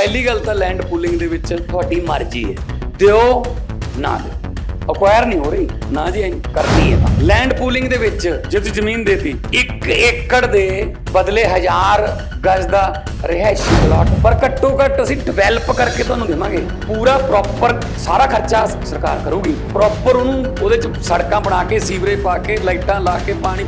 ਪਹਿਲੀ ਗੱਲ ਤਾਂ ਲੈਂਡ ਪੂਲਿੰਗ ਦੇ ਵਿੱਚ ਤੁਹਾਡੀ ਮਰਜ਼ੀ ਹੈ। ਦਿਓ, ਨਾ ਦਿਓ। ਅਕਵਾਇਰ ਨਹੀਂ ਹੋ ਰਹੀ। ਨਾ ਜੀ ਕਰਨੀ ਹੈ ਤਾਂ। ਲੈਂਡ ਪੂਲਿੰਗ ਦੇ ਵਿੱਚ ਜੇ ਤੁਸੀਂ ਜ਼ਮੀਨ ਦੇਤੀ 1 ਏਕੜ ਦੇ ਬਦਲੇ 1000 ਗਜ਼ ਦਾ ਰਿਹਾਇਸ਼ੀ ਪਲਾਟ ਪਰ ਘੱਟੋ ਘੱਟ ਅਸੀਂ ਡਿਵੈਲਪ ਕਰਕੇ ਤੁਹਾਨੂੰ ਦੇਵਾਂਗੇ। ਪੂਰਾ ਪ੍ਰੋਪਰ ਸਾਰਾ ਖਰਚਾ ਸਰਕਾਰ ਕਰੂਗੀ। ਪ੍ਰੋਪਰ ਉਹਨੂੰ ਉਹਦੇ ਚ ਸੜਕਾਂ ਬਣਾ ਕੇ, ਸੀਵਰੇਜ ਪਾ ਕੇ, ਲਾਈਟਾਂ ਲਾ ਕੇ, ਪਾਣੀ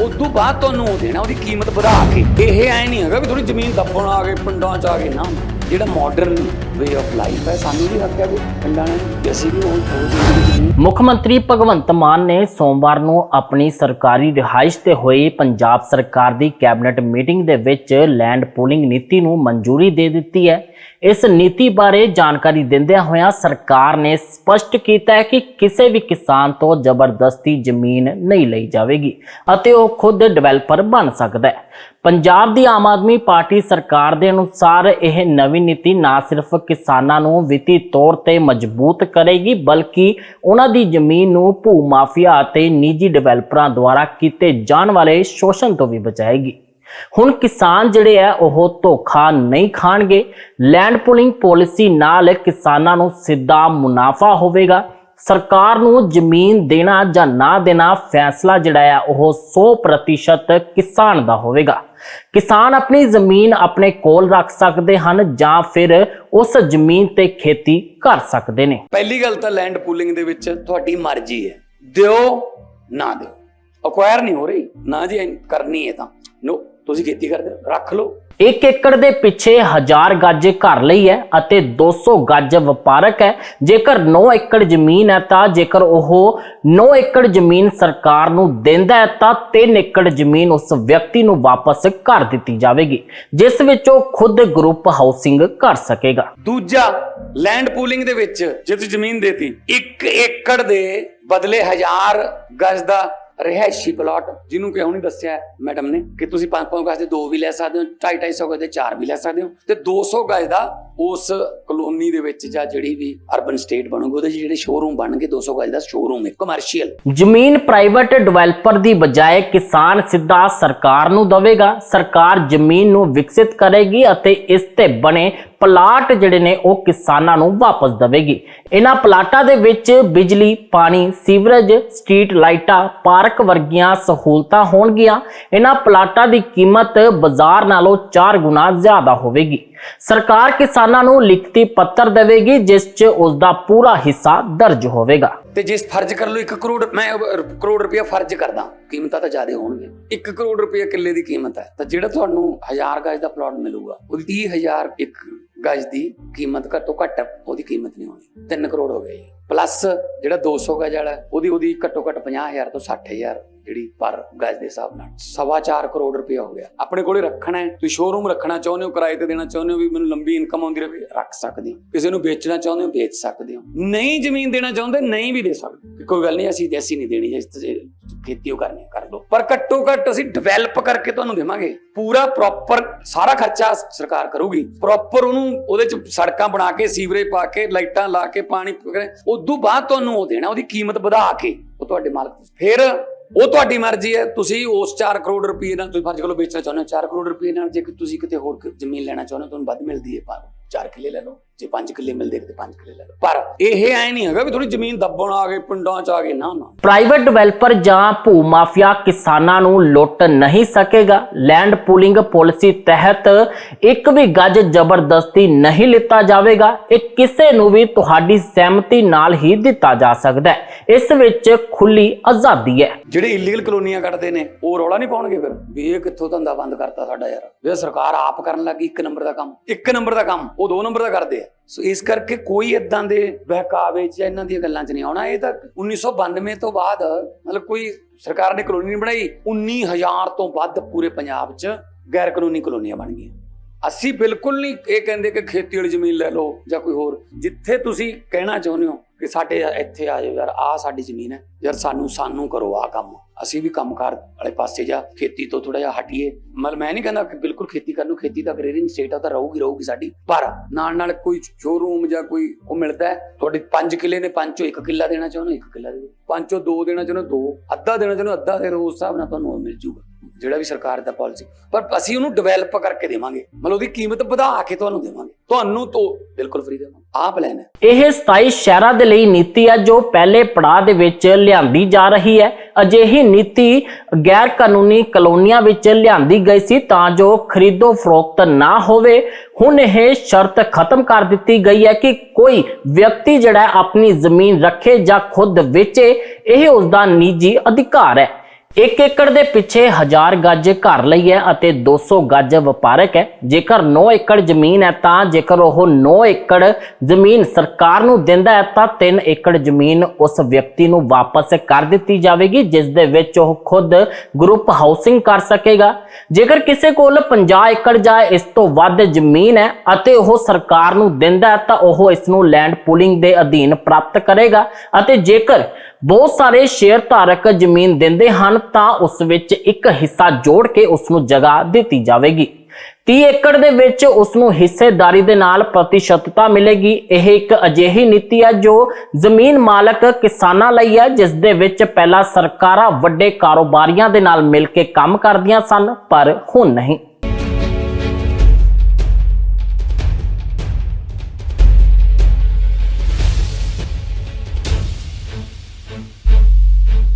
ਉਸ ਤੋਂ ਬਾਅਦ ਤੁਹਾਨੂੰ ਉਹ ਦੇਣਾ, ਉਹਦੀ ਕੀਮਤ ਵਧਾ ਕੇ। ਇਹ ਐ ਨਹੀਂ ਹੈਗਾ ਵੀ ਥੋੜੀ ਜ਼ਮੀਨ ਦੱਬਣ ਆ ਗਏ, ਪਿੰਡਾਂ ਚ ਆ ਗਏ, ਨਾ। ਜਿਹੜਾ ਮਾਡਰਨ ਵੇ ਆਫ ਲਾਈਫ ਹੈ, ਸਾਨੂੰ ਵੀ ਹੱਕ ਹੈ ਵੀ ਪਿੰਡਾਂ ਨੇ ਅਸੀਂ ਵੀ ਉਹ ਉਹ ਮੁੱਖ ਮੰਤਰੀ ਭਗਵੰਤ ਮਾਨ ਨੇ ਸੋਮਵਾਰ ਨੂੰ ਆਪਣੀ ਸਰਕਾਰੀ ਰਿਹਾਇਸ਼ ਤੇ ਹੋਈ ਪੰਜਾਬ ਸਰਕਾਰ ਦੀ ਕੈਬਨਿਟ ਮੀਟਿੰਗ ਦੇ ਵਿੱਚ ਲੈਂਡ ਪੂਲਿੰਗ ਨੀਤੀ ਨੂੰ ਮਨਜ਼ੂਰੀ ਦੇ ਦਿੱਤੀ ਹੈ। ਇਸ ਨੀਤੀ ਬਾਰੇ ਜਾਣਕਾਰੀ ਦਿੰਦਿਆਂ ਹੋਇਆਂ ਸਰਕਾਰ ਨੇ ਸਪਸ਼ਟ ਕੀਤਾ ਹੈ ਕਿ ਕਿਸੇ ਵੀ ਕਿਸਾਨ ਤੋਂ ਜ਼ਬਰਦਸਤੀ ਜ਼ਮੀਨ ਨਹੀਂ ਲਈ ਜਾਵੇਗੀ ਅਤੇ ਉਹ ਖੁਦ ਡਿਵੈਲਪਰ ਬਣ ਸਕਦਾ ਹੈ। ਪੰਜਾਬ ਦੀ ਆਮ ਆਦਮੀ ਪਾਰਟੀ ਸਰਕਾਰ ਦੇ ਅਨੁਸਾਰ ਇਹ ਨਵੀਂ ਨੀਤੀ ਨਾ ਸਿਰਫ ਕਿਸਾਨਾਂ ਨੂੰ ਵਿੱਤੀ ਤੌਰ ਤੇ ਮਜ਼ਬੂਤ ਕਰੇਗੀ, ਬਲਕਿ ਉਹਨਾਂ ਦੀ ਜ਼ਮੀਨ ਨੂੰ ਭੂ ਮਾਫੀਆ ਅਤੇ ਨਿੱਜੀ ਡਿਵੈਲਪਰਾਂ ਦੁਆਰਾ ਕੀਤੇ ਜਾਣ ਵਾਲੇ ਸ਼ੋਸ਼ਣ ਤੋਂ ਵੀ ਬਚਾਏਗੀ। ਹੁਣ ਕਿਸਾਨ ਜਿਹੜੇ ਆ, ਉਹ ਧੋਖਾ ਨਹੀਂ ਖਾਣਗੇ। ਲੈਂਡ ਪੁਲਿੰਗ ਪਾਲਿਸੀ ਨਾਲ ਕਿਸਾਨਾਂ ਨੂੰ ਸਿੱਧਾ ਮੁਨਾਫਾ ਹੋਵੇਗਾ। ਸਰਕਾਰ ਨੂੰ ਜ਼ਮੀਨ ਦੇਣਾ ਜਾਂ ਨਾ ਦੇਣਾ ਫੈਸਲਾ ਜਿਹੜਾ ਆ, ਉਹ 100% ਕਿਸਾਨ ਦਾ ਹੋਵੇਗਾ। ਕਿਸਾਨ ਆਪਣੀ ਜ਼ਮੀਨ ਆਪਣੇ ਕੋਲ ਰੱਖ ਸਕਦੇ ਹਨ ਜਾਂ ਫਿਰ ਉਸ ਜ਼ਮੀਨ ਤੇ ਖੇਤੀ ਕਰ ਸਕਦੇ ਨੇ। ਪਹਿਲੀ ਗੱਲ ਤਾਂ ਲੈਂਡ ਪੂਲਿੰਗ ਦੇ ਵਿੱਚ ਤੁਹਾਡੀ ਮਰਜ਼ੀ ਹੈ। ਦਿਓ, ਨਾ ਦਿਓ। ਅਕਵਾਇਰ ਨਹੀਂ ਹੋ ਰਹੀ। ਨਾ ਜੀ ਕਰਨੀ ਹੈ ਤਾਂ। ਨੋ ਤੁਸੀਂ ਖੇਤੀ ਕਰਦੇ ਰਹੋ, ਰੱਖ ਲਓ। ਇੱਕ ਏਕੜ ਦੇ ਪਿੱਛੇ 1000 ਗੱਜ ਘਰ ਲਈ ਹੈ ਅਤੇ 200 ਗੱਜ ਵਪਾਰਕ ਹੈ। ਜੇਕਰ 9 ਏਕੜ ਜ਼ਮੀਨ ਹੈ ਤਾਂ ਜੇਕਰ ਉਹ 9 ਏਕੜ ਜ਼ਮੀਨ ਸਰਕਾਰ ਨੂੰ ਦਿੰਦਾ ਹੈ ਤਾਂ 3 ਏਕੜ ਜ਼ਮੀਨ ਉਸ ਵਿਅਕਤੀ ਨੂੰ ਵਾਪਸ ਕਰ ਦਿੱਤੀ ਜਾਵੇਗੀ ਜਿਸ ਵਿੱਚ ਉਹ ਖੁਦ ਗਰੁੱਪ ਹਾਊਸਿੰਗ ਕਰ ਸਕੇਗਾ। ਦੂਜਾ ਲੈਂਡ ਪੂਲਿੰਗ ਦੇ ਵਿੱਚ ਜੇ ਤੁਸੀਂ ਜ਼ਮੀਨ ਦੇਤੀ 1 ਏਕੜ ਦੇ ਬਦਲੇ 1000 ਗਜ਼ ਦਾ ਰਿਹਾਇਸ਼ੀ ਪਲਾਟ ਜਿਹਨੂੰ ਕਿ ਹੁਣੀ ਦੱਸਿਆ ਮੈਡਮ ਨੇ ਕਿ ਤੁਸੀਂ 5-5 ਗਜ਼ ਦੇ ਦੋ ਵੀ ਲੈ ਸਕਦੇ ਹੋ 2.5 ਗਜ਼ ਦੇ ਚਾਰ ਵੀ ਲੈ ਸਕਦੇ ਹੋ ਤੇ 200 ਗਜ਼ ਦਾ ਉਸ ਕਲੋਨੀ ਦੇ ਵਿੱਚ ਜਾਂ ਜਿਹੜੀ ਵੀ ਅਰਬਨ ਸਟੇਟ ਬਣੂਗੀ, ਉਹਦੇ ਜਿਹੜੇ ਸ਼ੋਰੂਮ ਬਣਨਗੇ 200 ਗਜ਼ ਦਾ ਸ਼ੋਰੂਮ ਹੈ ਕਮਰਸ਼ੀਅਲ ਜ਼ਮੀਨ ਪ੍ਰਾਈਵੇਟ ਡਿਵੈਲਪਰ ਦੀ ਬਜਾਏ ਕਿਸਾਨ ਸਿੱਧਾ ਸਰਕਾਰ ਨੂੰ ਦੇਵੇਗਾ। ਸਰਕਾਰ ਜ਼ਮੀਨ ਨੂੰ ਵਿਕਸਿਤ ਕਰੇਗੀ ਅਤੇ ਇਸ ਤੇ ਬਣੇ ਪਲਾਟ ਜਿਹੜੇ ਨੇ ਉਹ ਕਿਸਾਨਾਂ ਨੂੰ ਵਾਪਸ ਦੇਵੇਗੀ। ਇਹਨਾਂ ਪਲਾਟਾਂ ਦੇ ਵਿੱਚ ਬਿਜਲੀ, ਪਾਣੀ, ਸੀਵਰੇਜ, ਸਟਰੀਟ ਲਾਈਟਾਂ, ਪਾਰਕ ਵਰਗੀਆਂ ਸਹੂਲਤਾਂ ਹੋਣਗੀਆਂ। ਇਹਨਾਂ ਪਲਾਟਾਂ ਦੀ ਕੀਮਤ ਬਾਜ਼ਾਰ ਨਾਲੋਂ 4 ਗੁਣਾ ਜ਼ਿਆਦਾ ਹੋਵੇਗੀ। ਸਰਕਾਰ ਕਿਸਾਨਾਂ ਨੂੰ ਲਿਖਤੀ ਪੱਤਰ ਦੇਵੇਗੀ, ਜਿਸ 'ਚ ਉਸ ਦਾ ਪੂਰਾ ਹਿੱਸਾ ਦਰਜ ਹੋਵੇਗਾ। ਤੇ ਜੇ ਫਰਜ਼ ਕਰ ਲਓ 1 ਕਰੋੜ, ਮੈਂ ਕਰੋੜ ਰੁਪਇਆ ਫਰਜ਼ ਕਰਦਾ, ਕੀਮਤਾਂ ਤਾਂ ਜ਼ਿਆਦਾ ਹੋਣਗੀਆਂ 1 ਕਰੋੜ ਰੁਪਇਆ ਕਿੱਲੇ ਦੀ ਕੀਮਤ ਹੈ। ਤਾਂ ਜਿਹੜਾ ਤੁਹਾਨੂੰ 1000 ਗਜ ਦਾ ਪਲਾਟ ਮਿਲੂਗਾ, ਉਹਦੀ 30000 ਇੱਕ ਗਜ ਦੀ ਕੀਮਤ ਘੱਟੋ ਘੱਟ ਉਹਦੀ ਕੀਮਤ ਨਹੀਂ ਹੋਣੀ। 3 ਕਰੋੜ ਹੋ ਗਈ ਪਲੱਸ ਜਿਹੜਾ 200 ਗਜ ਵਾਲਾ, ਉਹਦੀ ਉਹਦੀ ਘੱਟੋ ਘੱਟ 50000 ਤੋਂ 60000 ਜਿਹੜੀ ਪਰ ਗਜ ਦੇ ਹਿਸਾਬ ਨਾਲ ਸਵਾ ਚਾਰ ਕਰੋੜ ਰੁਪਇਆ ਹੋ ਗਿਆ। ਆਪਣੇ ਕੋਲੇ ਰੱਖਣਾ ਹੈ, ਤੁਸੀਂ ਸ਼ੋਰੂਮ ਰੱਖਣਾ ਚਾਹੁੰਦੇ ਹੋ, ਕਿਰਾਏ ਤੇ ਦੇਣਾ ਚਾਹੁੰਦੇ ਹੋ ਵੀ ਮੈਨੂੰ ਲੰਬੀ ਇਨਕਮ ਆਉਂਦੀ ਰਹੇ, ਰੱਖ ਸਕਦੇ ਹੋ। ਕਿਸੇ ਨੂੰ ਵੇਚਣਾ ਚਾਹੁੰਦੇ ਹੋ, ਵੇਚ ਸਕਦੇ ਹੋ। ਨਹੀਂ ਜ਼ਮੀਨ ਦੇਣਾ ਚਾਹੁੰਦੇ, ਨਹੀਂ ਵੀ ਦੇ ਸਕਦੇ। ਕੋਈ ਗੱਲ ਨਹੀਂ, ਅਸੀਂ ਦੇਸੀ ਨਹੀਂ ਦੇਣੀ ਇਸ ਤੇ ਖੇਤੀ ਕਰਨੀ ਕਰ ਲਓ। ਪਰ ਘੱਟੋ ਘੱਟ ਅਸੀਂ ਡਿਵੈਲਪ ਕਰਕੇ ਤੁਹਾਨੂੰ ਦੇਵਾਂਗੇ। ਪੂਰਾ ਪ੍ਰੋਪਰ ਸਾਰਾ ਖਰਚਾ ਸਰਕਾਰ ਕਰੂਗੀ। ਪ੍ਰੋਪਰ ਉਹਨੂੰ ਉਹਦੇ ਚ ਸੜਕਾਂ ਬਣਾ ਕੇ, ਸੀਵਰੇਜ ਪਾ ਕੇ, ਲਾਈਟਾਂ ਲਾ ਕੇ, ਪਾਣੀ ਉਸ ਤੋਂ ਬਾਅਦ ਤੁਹਾਨੂੰ ਉਹ ਦੇਣਾ, ਉਹਦੀ ਕੀਮਤ ਵਧਾ ਕੇ ਉਹ ਤੁਹਾਡੇ ਮਾਲਕ ਫਿਰ ਉਹ ਤੁਹਾਡੀ ਮਰਜ਼ੀ ਹੈ, ਤੁਸੀਂ ਉਸ 4 ਕਰੋੜ ਰੁਪਏ ਨਾਲ ਤੁਸੀਂ ਫਰਜ਼ ਕਰੋ ਵੇਚਣਾ ਚਾਹੁੰਦੇ ਹੋ 4 ਕਰੋੜ ਰੁਪਏ ਨਾਲ ਜੇ ਤੁਸੀਂ ਕਿਤੇ ਹੋਰ ਜ਼ਮੀਨ ਲੈਣਾ ਚਾਹੁੰਦੇ ਹੋ, ਤੁਹਾਨੂੰ ਵੱਧ ਮਿਲਦੀ ਹੈ ਪਰ 4 ਕਿੱਲੇ ਲੈ ਲਓ। ਜੇ 5 ਕਿੱਲੇ ਮਿਲਦੇ ਤੇ 5 ਕਿੱਲੇ ਲੈ ਲਓ। ਪਰ ਇਹ ਐ ਨਹੀਂ ਹੈਗਾ ਵੀ ਥੋੜੀ ਜ਼ਮੀਨ ਦੱਬਣ ਆ ਗਏ ਪਿੰਡਾਂ ਚ ਆ ਗਏ ਨਾ ਨਾ। ਪ੍ਰਾਈਵੇਟ ਡਿਵੈਲਪਰ ਜਾਂ ਭੂ ਮਾਫੀਆ ਕਿਸਾਨਾਂ ਨੂੰ ਲੁੱਟ ਨਹੀਂ ਸਕੇਗਾ। ਲੈਂਡ ਪੂਲਿੰਗ ਪਾਲਿਸੀ ਤਹਿਤ ਇੱਕ ਵੀ ਗੱਜ ਜ਼ਬਰਦਸਤੀ ਨਹੀਂ ਲਿੱਤਾ ਜਾਵੇਗਾ। ਇਹ ਕਿਸੇ ਨੂੰ ਵੀ ਤੁਹਾਡੀ ਸਹਿਮਤੀ ਨਾਲ ਹੀ ਦਿੱਤਾ ਜਾ ਸਕਦਾ ਹੈ। ਇਸ ਵਿੱਚ ਖੁੱਲੀ ਆਜ਼ਾਦੀ ਹੈ। ਜਿਹੜੇ ਇਲੀਗਲ ਕਲੋਨੀਆਂ ਕੱਢਦੇ ਨੇ ਉਹ ਰੌਲਾ ਨਹੀਂ ਪਾਉਣਗੇ ਫਿਰ? ਵੀ ਇਹ ਕਿੱਥੋਂ ਧੰਦਾ ਬੰਦ ਕਰਤਾ ਸਾਡਾ ਯਾਰ? ਇਹ ਸਰਕਾਰ ਆਪ ਕਰਨ ਲੱਗੀ ਇੱਕ ਨੰਬਰ ਦਾ ਕੰਮ? ਇੱਕ ਨੰਬਰ ਦਾ ਕੰਮ ਉਹ ਦੋ ਨੰਬਰ ਦਾ ਕਰਦੇ ਆ। ਸੋ ਇਸ ਕਰਕੇ ਕੋਈ ਇਦਾਂ ਦੇ ਬਹਿਕਾਵੇ ਚ ਇਹਨਾਂ ਦੀਆਂ ਗੱਲਾਂ ਚ ਨਹੀਂ ਆਉਣਾ। ਇਹ ਤਾਂ 1992 ਤੋਂ ਬਾਅਦ ਮਤਲਬ ਕੋਈ ਸਰਕਾਰ ਨੇ ਕਲੋਨੀ ਨਹੀਂ ਬਣਾਈ 19000 ਤੋਂ ਵੱਧ ਪੂਰੇ ਪੰਜਾਬ ਚ ਗੈਰ ਕਾਨੂੰਨੀ ਕਲੋਨੀਆਂ ਬਣ ਗਈਆਂ। ਅਸੀਂ ਬਿਲਕੁਲ ਨਹੀਂ ਇਹ ਕਹਿੰਦੇ ਕਿ ਖੇਤੀ ਵਾਲੀ ਜ਼ਮੀਨ ਲੈ ਲਓ ਜਾਂ ਕੋਈ ਹੋਰ। ਜਿੱਥੇ ਤੁਸੀਂ ਕਹਿਣਾ ਚਾਹੁੰਦੇ ਹੋ ਕਿ ਸਾਡੇ ਇੱਥੇ ਆ ਜਾਓ ਯਾਰ ਆਹ ਸਾਡੀ ਜ਼ਮੀਨ ਹੈ। ਯਾਰ ਸਾਨੂੰ ਸਾਨੂੰ ਕਰੋ ਆਹ ਕੰਮ। ਅਸੀਂ ਵੀ ਕੰਮਕਾਰ ਵਾਲੇ ਪਾਸੇ ਜਾ ਖੇਤੀ ਤੋਂ ਥੋੜਾ ਜਿਹਾ ਹਟੀਏ। ਮਤਲਬ ਮੈਂ ਨਹੀਂ ਕਹਿੰਦਾ ਕਿ ਬਿਲਕੁਲ ਖੇਤੀ ਕਰਨ ਨੂੰ ਖੇਤੀ ਤਾਂ ਗ੍ਰੇਰਿੰਗ ਸਟੇਟ ਆ ਤਾਂ ਰਹੂਗੀ ਰਹੂਗੀ ਸਾਡੀ। ਪਰ ਨਾਲ ਨਾਲ ਕੋਈ ਸ਼ੋਰੂਮ ਜਾਂ ਕੋਈ ਉਹ ਮਿਲਦਾ ਤੁਹਾਡੇ 5 ਕਿੱਲੇ ਨੇ ਪੰਜ ਚੋਂ ਇੱਕ ਕਿੱਲਾ ਦੇਣਾ ਚਾਹੁੰਦੇ ਹੋ, ਇੱਕ ਕਿੱਲਾ ਦੇ ਦਿਓ। ਪੰਜ ਚੋਂ ਦੋ ਦੇਣਾ ਚਾਹੁੰਦੇ ਹੋ, ਦੋ। ਅੱਧਾ ਦੇਣਾ ਚਾਹੁੰਦੇ ਹੋ, ਅੱਧਾ ਦੇ ਦਿਓ, ਉਸ ਹਿਸਾਬ ਨਾਲ ਤੁਹਾਨੂੰ ਉਹ ਮਿਲ ਜੂਗਾ। ਜਿਹੜਾ ਵੀ ਸਰਕਾਰ ਦਾ ਪਾਲਿਸੀ ਪਰ ਅਸੀਂ ਉਹਨੂੰ ਡਿਵੈਲਪ ਕਰਕੇ ਦੇਵਾਂਗੇ। ਮਤਲਬ ਉਹਦੀ ਕੀਮਤ ਵਧਾ ਕੇ ਤੁਹਾਨੂੰ ਦੇਵਾਂਗੇ। ਤੁਹਾਨੂੰ ਤੋਂ ਬਿਲਕੁਲ ਫ੍ਰੀ ਦੇਵਾਂਗੇ। ਆਹ ਪਲਾਨ ਹੈ। ਇਹ 27 ਸ਼ਹਿਰਾਂ ਦੇ ਲਈ ਨੀਤੀ ਹੈ ਜੋ ਪਹਿਲੇ ਪੜਾਅ ਦੇ ਵਿੱਚ ਲਿਆਂਦੀ ਜਾ ਰਹੀ ਹੈ। ਅਜਿਹੀ ਨੀਤੀ ਗੈਰ ਕਾਨੂੰਨੀ ਕਲੋਨੀਆਂ ਵਿੱਚ ਲਿਆਂਦੀ ਗਈ ਸੀ ਤਾਂ ਜੋ ਖਰੀਦੋ ਫਰੋਖਤ ਨਾ ਹੋਵੇ। ਹੁਣ ਇਹ ਸ਼ਰਤ ਖਤਮ ਕਰ ਦਿੱਤੀ ਗਈ ਹੈ ਕਿ ਕੋਈ ਵਿਅਕਤੀ ਜਿਹੜਾ ਆਪਣੀ ਜ਼ਮੀਨ ਰੱਖੇ ਜਾਂ ਖੁਦ ਵੇਚੇ, ਇਹ ਉਸ ਦਾ ਨਿੱਜੀ ਅਧਿਕਾਰ ਹੈ। ਇੱਕ ਏਕੜ ਦੇ ਪਿੱਛੇ 1000 ਗੱਜ ਘਰ ਲਈ ਹੈ ਅਤੇ 200 ਗੱਜ ਵਪਾਰਕ ਹੈ। ਜੇਕਰ 9 ਏਕੜ ਜ਼ਮੀਨ ਹੈ ਤਾਂ ਜੇਕਰ ਉਹ 9 ਏਕੜ ਜ਼ਮੀਨ ਸਰਕਾਰ ਨੂੰ ਦਿੰਦਾ ਹੈ ਤਾਂ 3 ਏਕੜ ਜ਼ਮੀਨ ਉਸ ਵਿਅਕਤੀ ਨੂੰ ਵਾਪਸ ਕਰ ਦਿੱਤੀ ਜਾਵੇਗੀ, ਜਿਸ ਦੇ ਵਿੱਚ ਉਹ ਖੁਦ ਗਰੁੱਪ ਹਾਊਸਿੰਗ ਕਰ ਸਕੇਗਾ। ਜੇਕਰ ਕਿਸੇ ਕੋਲ 50 ਏਕੜ ਜਾਂ ਇਸ ਤੋਂ ਵੱਧ ਜ਼ਮੀਨ ਹੈ ਅਤੇ ਉਹ ਸਰਕਾਰ ਨੂੰ ਦਿੰਦਾ ਹੈ ਤਾਂ ਉਹ ਇਸ ਨੂੰ ਲੈਂਡ ਪੂਲਿੰਗ ਦੇ ਅਧੀਨ ਪ੍ਰਾਪਤ ਕਰੇਗਾ ਅਤੇ ਜੇਕਰ ਬਹੁਤ ਸਾਰੇ ਸ਼ੇਅਰ ਧਾਰਕ ਜ਼ਮੀਨ ਦਿੰਦੇ ਹਨ ਤਾਂ ਉਸ ਵਿੱਚ ਇੱਕ ਹਿੱਸਾ ਜੋੜ ਕੇ ਉਸ ਨੂੰ ਜਗ੍ਹਾ ਦਿੱਤੀ ਜਾਵੇਗੀ। 30 ਏਕੜ ਦੇ ਵਿੱਚ ਉਸ ਨੂੰ ਹਿੱਸੇਦਾਰੀ ਦੇ ਨਾਲ ਪ੍ਰਤੀਸ਼ਤਤਾ ਮਿਲੇਗੀ। ਇਹ ਇੱਕ ਅਜਿਹੀ ਨੀਤੀ ਹੈ ਜੋ ਜ਼ਮੀਨ ਮਾਲਕ ਕਿਸਾਨਾਂ ਲਈ ਹੈ, ਜਿਸ ਦੇ ਵਿੱਚ ਪਹਿਲਾਂ ਸਰਕਾਰਾਂ ਵੱਡੇ ਕਾਰੋਬਾਰੀਆਂ ਦੇ ਨਾਲ ਮਿਲ ਕੇ ਕੰਮ ਕਰਦੀਆਂ ਸਨ, ਪਰ ਹੁਣ ਨਹੀਂ।